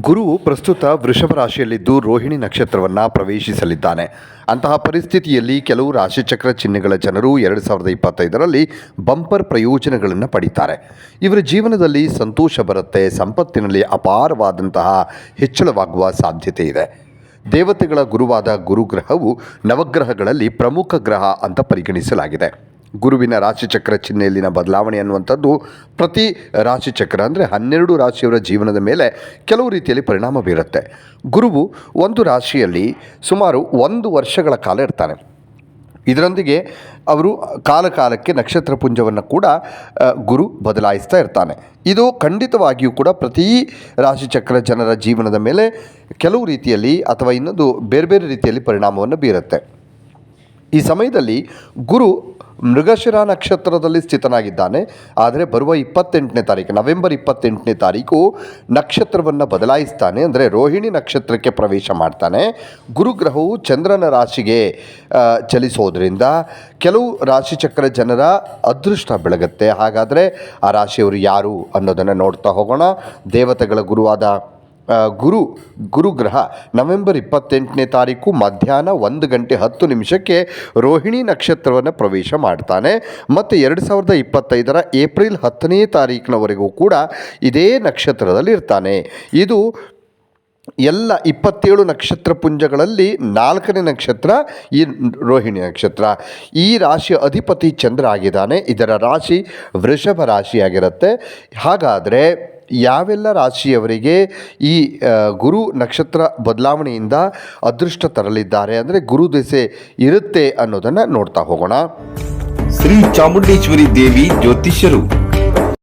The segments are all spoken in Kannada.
ಗುರುವು ಪ್ರಸ್ತುತ ವೃಷಭ ರಾಶಿಯಲ್ಲಿದ್ದು ರೋಹಿಣಿ ನಕ್ಷತ್ರವನ್ನು ಪ್ರವೇಶಿಸಲಿದ್ದಾನೆ. ಅಂತಹ ಪರಿಸ್ಥಿತಿಯಲ್ಲಿ ಕೆಲವು ರಾಶಿಚಕ್ರ ಚಿಹ್ನೆಗಳ ಜನರು ಎರಡು ಸಾವಿರದ ಇಪ್ಪತ್ತೈದರಲ್ಲಿ ಬಂಪರ್ ಪ್ರಯೋಜನಗಳನ್ನು ಪಡೀತಾರೆ. ಇವರ ಜೀವನದಲ್ಲಿ ಸಂತೋಷ ಬರುತ್ತೆ, ಸಂಪತ್ತಿನಲ್ಲಿ ಅಪಾರವಾದಂತಹ ಹೆಚ್ಚಳವಾಗುವ ಸಾಧ್ಯತೆ ಇದೆ. ದೇವತೆಗಳ ಗುರುವಾದ ಗುರುಗ್ರಹವು ನವಗ್ರಹಗಳಲ್ಲಿ ಪ್ರಮುಖ ಗ್ರಹ ಅಂತ ಪರಿಗಣಿಸಲಾಗಿದೆ. ಗುರುವಿನ ರಾಶಿಚಕ್ರ ಚಿಹ್ನೆಯಲ್ಲಿನ ಬದಲಾವಣೆ ಅನ್ನುವಂಥದ್ದು ಪ್ರತಿ ರಾಶಿಚಕ್ರ ಅಂದರೆ ಹನ್ನೆರಡು ರಾಶಿಯವರ ಜೀವನದ ಮೇಲೆ ಕೆಲವು ರೀತಿಯಲ್ಲಿ ಪರಿಣಾಮ ಬೀರುತ್ತೆ. ಗುರುವು ಒಂದು ರಾಶಿಯಲ್ಲಿ ಸುಮಾರು ಒಂದು ವರ್ಷಗಳ ಕಾಲ ಇರ್ತಾನೆ. ಇದರೊಂದಿಗೆ ಅವರು ಕಾಲ ಕಾಲಕ್ಕೆ ನಕ್ಷತ್ರ ಪುಂಜವನ್ನು ಕೂಡ ಗುರು ಬದಲಾಯಿಸ್ತಾ ಇರ್ತಾನೆ. ಇದು ಖಂಡಿತವಾಗಿಯೂ ಕೂಡ ಪ್ರತಿ ರಾಶಿಚಕ್ರ ಜನರ ಜೀವನದ ಮೇಲೆ ಕೆಲವು ರೀತಿಯಲ್ಲಿ ಅಥವಾ ಇನ್ನೊಂದು ಬೇರೆ ಬೇರೆ ರೀತಿಯಲ್ಲಿ ಪರಿಣಾಮವನ್ನು ಬೀರುತ್ತೆ. ಈ ಸಮಯದಲ್ಲಿ ಗುರು ಮೃಗಶಿರ ನಕ್ಷತ್ರದಲ್ಲಿ ಸ್ಥಿತನಾಗಿದ್ದಾನೆ. ಆದರೆ ಬರುವ ಇಪ್ಪತ್ತೆಂಟನೇ ತಾರೀಕು, ನವೆಂಬರ್ ಇಪ್ಪತ್ತೆಂಟನೇ ತಾರೀಕು ನಕ್ಷತ್ರವನ್ನು ಬದಲಾಯಿಸ್ತಾನೆ. ಅಂದರೆ ರೋಹಿಣಿ ನಕ್ಷತ್ರಕ್ಕೆ ಪ್ರವೇಶ ಮಾಡ್ತಾನೆ. ಗುರುಗ್ರಹವು ಚಂದ್ರನ ರಾಶಿಗೆ ಚಲಿಸೋದ್ರಿಂದ ಕೆಲವು ರಾಶಿಚಕ್ರ ಜನರ ಅದೃಷ್ಟ ಬೆಳಗುತ್ತೆ. ಹಾಗಾದರೆ ಆ ರಾಶಿಯವರು ಯಾರು ಅನ್ನೋದನ್ನು ನೋಡ್ತಾ ಹೋಗೋಣ. ದೇವತೆಗಳ ಗುರುವಾದ ಗುರು, ಗುರುಗ್ರಹ ನವೆಂಬರ್ ಇಪ್ಪತ್ತೆಂಟನೇ ತಾರೀಕು ಮಧ್ಯಾಹ್ನ ಒಂದು ಗಂಟೆ ಹತ್ತು ನಿಮಿಷಕ್ಕೆ ರೋಹಿಣಿ ನಕ್ಷತ್ರವನ್ನು ಪ್ರವೇಶ ಮಾಡ್ತಾನೆ. ಮತ್ತು ಎರಡು ಸಾವಿರದ ಇಪ್ಪತ್ತೈದರ ಏಪ್ರಿಲ್ ಹತ್ತನೇ ತಾರೀಕಿನವರೆಗೂ ಕೂಡ ಇದೇ ನಕ್ಷತ್ರದಲ್ಲಿ ಇರ್ತಾನೆ. ಇದು ಎಲ್ಲ ಇಪ್ಪತ್ತೇಳು ನಕ್ಷತ್ರ ಪುಂಜಗಳಲ್ಲಿ ನಾಲ್ಕನೇ ನಕ್ಷತ್ರ, ಈ ರೋಹಿಣಿ ನಕ್ಷತ್ರ. ಈ ರಾಶಿಯ ಅಧಿಪತಿ ಚಂದ್ರ ಆಗಿದ್ದಾನೆ. ಇದರ ರಾಶಿ ವೃಷಭ ರಾಶಿಯಾಗಿರುತ್ತೆ. ಹಾಗಾದರೆ ಯಾವೆಲ್ಲ ರಾಶಿಯವರಿಗೆ ಈ ಗುರು ನಕ್ಷತ್ರ ಬದಲಾವಣೆಯಿಂದ ಅದೃಷ್ಟ ತರಲಿದ್ದಾರೆ ಅಂದರೆ ಗುರು ದೆಸೆ ಇರುತ್ತೆ ಅನ್ನೋದನ್ನು ನೋಡ್ತಾ ಹೋಗೋಣ. ಶ್ರೀ ಚಾಮುಂಡೇಶ್ವರಿ ದೇವಿ ಜ್ಯೋತಿಷ್ಯರು.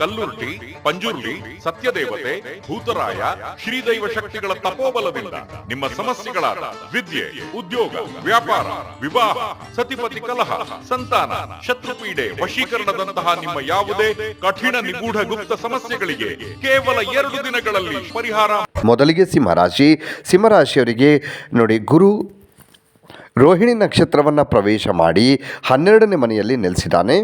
ಕಲ್ಲುರ್ಟಿ ಪಂಜುರ್ಲಿ ಸತ್ಯದೇವತೆ, ಭೂತರಾಯ, ಶ್ರೀದೈವ ಶಕ್ತಿಗಳ ತಪೋಬಲದಿಂದ ನಿಮ್ಮ ಸಮಸ್ಯೆಗಳಾದ ವಿದ್ಯೆ, ಉದ್ಯೋಗ, ವ್ಯಾಪಾರ, ವಿವಾಹ, ಸತಿಪತಿ ಕಲಹ, ಸಂತಾನ, ಶತ್ರುಪೀಡೆ, ವಶೀಕರಣದಂತಹ ನಿಮ್ಮ ಯಾವುದೇ ಕಠಿಣ ನಿಗೂಢ ಗುಪ್ತ ಸಮಸ್ಯೆಗಳಿಗೆ ಕೇವಲ ಎರಡು ದಿನಗಳಲ್ಲಿ ಪರಿಹಾರ. ಮೊದಲಿಗೆ ಸಿಂಹರಾಶಿ. ಸಿಂಹರಾಶಿಯವರಿಗೆ ನೋಡಿ, ಗುರು ರೋಹಿಣಿ ನಕ್ಷತ್ರವನ್ನು ಪ್ರವೇಶ ಮಾಡಿ ಹನ್ನೆರಡನೇ ಮನೆಯಲ್ಲಿ ನೆಲೆಸಿದ್ದಾನೆ.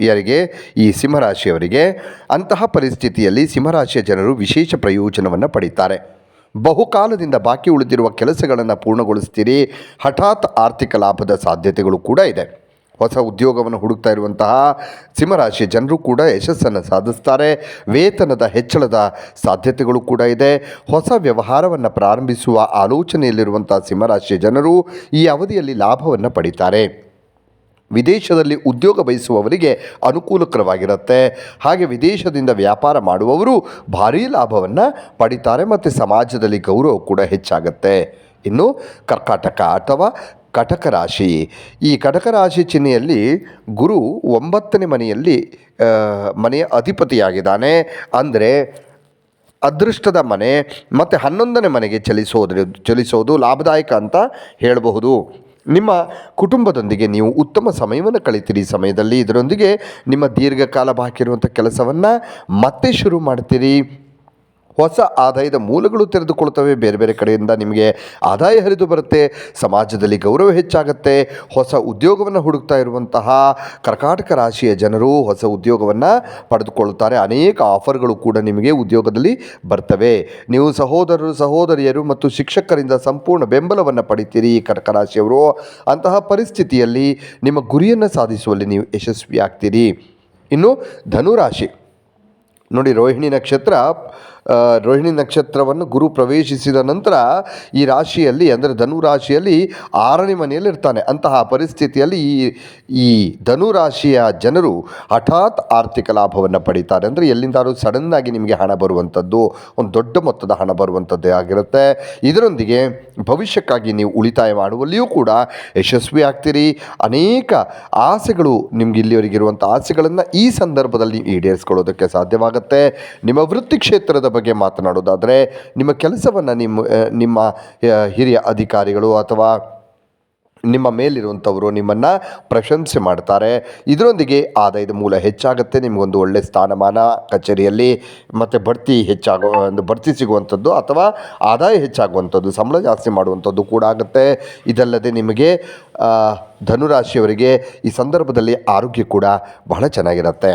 ಯಾರಿಗೆ? ಈ ಸಿಂಹರಾಶಿಯವರಿಗೆ. ಅಂತಹ ಪರಿಸ್ಥಿತಿಯಲ್ಲಿ ಸಿಂಹರಾಶಿಯ ಜನರು ವಿಶೇಷ ಪ್ರಯೋಜನವನ್ನು ಪಡೀತಾರೆ. ಬಹುಕಾಲದಿಂದ ಬಾಕಿ ಉಳಿದಿರುವ ಕೆಲಸಗಳನ್ನು ಪೂರ್ಣಗೊಳಿಸ್ತೀರಿ. ಹಠಾತ್ ಆರ್ಥಿಕ ಲಾಭದ ಸಾಧ್ಯತೆಗಳು ಕೂಡ ಇದೆ. ಹೊಸ ಉದ್ಯೋಗವನ್ನು ಹುಡುಕ್ತಾ ಇರುವಂತಹ ಸಿಂಹರಾಶಿಯ ಜನರು ಕೂಡ ಯಶಸ್ಸನ್ನು ಸಾಧಿಸ್ತಾರೆ. ವೇತನದ ಹೆಚ್ಚಳದ ಸಾಧ್ಯತೆಗಳು ಕೂಡ ಇದೆ. ಹೊಸ ವ್ಯವಹಾರವನ್ನು ಪ್ರಾರಂಭಿಸುವ ಆಲೋಚನೆಯಲ್ಲಿರುವಂಥ ಸಿಂಹರಾಶಿಯ ಜನರು ಈ ಅವಧಿಯಲ್ಲಿ ಲಾಭವನ್ನು ಪಡಿತಾರೆ. ವಿದೇಶದಲ್ಲಿ ಉದ್ಯೋಗ ಬಯಸುವವರಿಗೆ ಅನುಕೂಲಕರವಾಗಿರುತ್ತೆ. ಹಾಗೆ ವಿದೇಶದಿಂದ ವ್ಯಾಪಾರ ಮಾಡುವವರು ಭಾರೀ ಲಾಭವನ್ನು ಪಡಿತಾರೆ ಮತ್ತು ಸಮಾಜದಲ್ಲಿ ಗೌರವ ಕೂಡ ಹೆಚ್ಚಾಗುತ್ತೆ. ಇನ್ನು ಕರ್ಕಾಟಕ ಅಥವಾ ಕಟಕ ರಾಶಿ. ಈ ಕಟಕ ರಾಶಿ ಚಿಹ್ನೆಯಲ್ಲಿ ಗುರು ಒಂಬತ್ತನೇ ಮನೆಯಲ್ಲಿ ಮನೆಯ ಅಧಿಪತಿಯಾಗಿದ್ದಾನೆ. ಅಂದರೆ ಅದೃಷ್ಟದ ಮನೆ, ಮತ್ತು ಹನ್ನೊಂದನೇ ಮನೆಗೆ ಚಲಿಸೋದ್ರ, ಚಲಿಸೋದು ಲಾಭದಾಯಕ ಅಂತ ಹೇಳಬಹುದು. ನಿಮ್ಮ ಕುಟುಂಬದೊಂದಿಗೆ ನೀವು ಉತ್ತಮ ಸಮಯವನ್ನು ಕಳಿತೀರಿ. ಸಮಯದಲ್ಲಿ ಇದರೊಂದಿಗೆ ನಿಮ್ಮ ದೀರ್ಘಕಾಲ ಬಾಕಿ ಇರುವಂಥ ಕೆಲಸವನ್ನು ಮತ್ತೆ ಶುರು ಮಾಡ್ತೀರಿ. ಹೊಸ ಆದಾಯದ ಮೂಲಗಳು ತೆರೆದುಕೊಳ್ತವೆ ಬೇರೆ ಬೇರೆ ಕಡೆಯಿಂದ ನಿಮಗೆ ಆದಾಯ ಹರಿದು ಬರುತ್ತೆ, ಸಮಾಜದಲ್ಲಿ ಗೌರವ ಹೆಚ್ಚಾಗುತ್ತೆ, ಹೊಸ ಉದ್ಯೋಗವನ್ನು ಹುಡುಕ್ತಾ ಇರುವಂತಹ ಕರ್ಕಾಟಕ ರಾಶಿಯ ಜನರು ಹೊಸ ಉದ್ಯೋಗವನ್ನು ಪಡೆದುಕೊಳ್ಳುತ್ತಾರೆ. ಅನೇಕ ಆಫರ್ಗಳು ಕೂಡ ನಿಮಗೆ ಉದ್ಯೋಗದಲ್ಲಿ ಬರ್ತವೆ. ನೀವು ಸಹೋದರರು, ಸಹೋದರಿಯರು ಮತ್ತು ಶಿಕ್ಷಕರಿಂದ ಸಂಪೂರ್ಣ ಬೆಂಬಲವನ್ನು ಪಡಿತೀರಿ. ಕರ್ಕ ರಾಶಿಯವರು ಅಂತಹ ಪರಿಸ್ಥಿತಿಯಲ್ಲಿ ನಿಮ್ಮ ಗುರಿಯನ್ನು ಸಾಧಿಸುವಲ್ಲಿ ನೀವು ಯಶಸ್ವಿಯಾಗ್ತೀರಿ. ಇನ್ನು ಧನುರಾಶಿ. ನೋಡಿ, ರೋಹಿಣಿ ನಕ್ಷತ್ರ ರೋಹಿಣಿ ನಕ್ಷತ್ರವನ್ನು ಗುರು ಪ್ರವೇಶಿಸಿದ ನಂತರ ಈ ರಾಶಿಯಲ್ಲಿ, ಅಂದರೆ ಧನು ರಾಶಿಯಲ್ಲಿ ಆರನೇ ಮನೆಯಲ್ಲಿ ಇರ್ತಾನೆ. ಅಂತಹ ಪರಿಸ್ಥಿತಿಯಲ್ಲಿ ಈ ಈ ಧನು ರಾಶಿಯ ಜನರು ಹಠಾತ್ ಆರ್ಥಿಕ ಲಾಭವನ್ನು ಪಡೀತಾರೆ. ಅಂದರೆ ಎಲ್ಲಿಂದಾದ್ರೂ ಸಡನ್ನಾಗಿ ನಿಮಗೆ ಹಣ ಬರುವಂಥದ್ದು, ಒಂದು ದೊಡ್ಡ ಮೊತ್ತದ ಹಣ ಬರುವಂಥದ್ದೇ ಆಗಿರುತ್ತೆ. ಇದರೊಂದಿಗೆ ಭವಿಷ್ಯಕ್ಕಾಗಿ ನೀವು ಉಳಿತಾಯ ಮಾಡುವಲ್ಲಿಯೂ ಕೂಡ ಯಶಸ್ವಿ ಆಗ್ತೀರಿ. ಅನೇಕ ಆಸೆಗಳು ನಿಮ್ಗೆ ಇಲ್ಲಿವರೆಗಿರುವಂಥ ಆಸೆಗಳನ್ನು ಈ ಸಂದರ್ಭದಲ್ಲಿ ಈಡೇರಿಸ್ಕೊಳ್ಳೋದಕ್ಕೆ ಸಾಧ್ಯವಾಗುತ್ತೆ. ನಿಮ್ಮ ವೃತ್ತಿ ಕ್ಷೇತ್ರದ ಬಗ್ಗೆ ಮಾತನಾಡೋದಾದರೆ ನಿಮ್ಮ ಕೆಲಸವನ್ನು ನಿಮ್ಮ ನಿಮ್ಮ ಹಿರಿಯ ಅಧಿಕಾರಿಗಳು ಅಥವಾ ನಿಮ್ಮ ಮೇಲಿರುವಂಥವರು ನಿಮ್ಮನ್ನು ಪ್ರಶಂಸೆ ಮಾಡ್ತಾರೆ. ಇದರೊಂದಿಗೆ ಆದಾಯದ ಮೂಲ ಹೆಚ್ಚಾಗುತ್ತೆ, ನಿಮಗೊಂದು ಒಳ್ಳೆಯ ಸ್ಥಾನಮಾನ ಕಚೇರಿಯಲ್ಲಿ ಮತ್ತು ಬಡ್ತಿ ಹೆಚ್ಚಾಗೋ, ಒಂದು ಬಡ್ತಿ ಸಿಗುವಂಥದ್ದು ಅಥವಾ ಆದಾಯ ಹೆಚ್ಚಾಗುವಂಥದ್ದು, ಸಂಬಳ ಜಾಸ್ತಿ ಮಾಡುವಂಥದ್ದು ಕೂಡ ಆಗುತ್ತೆ. ಇದಲ್ಲದೆ ನಿಮಗೆ ಧನುರಾಶಿಯವರಿಗೆ ಈ ಸಂದರ್ಭದಲ್ಲಿ ಆರೋಗ್ಯ ಕೂಡ ಬಹಳ ಚೆನ್ನಾಗಿರುತ್ತೆ.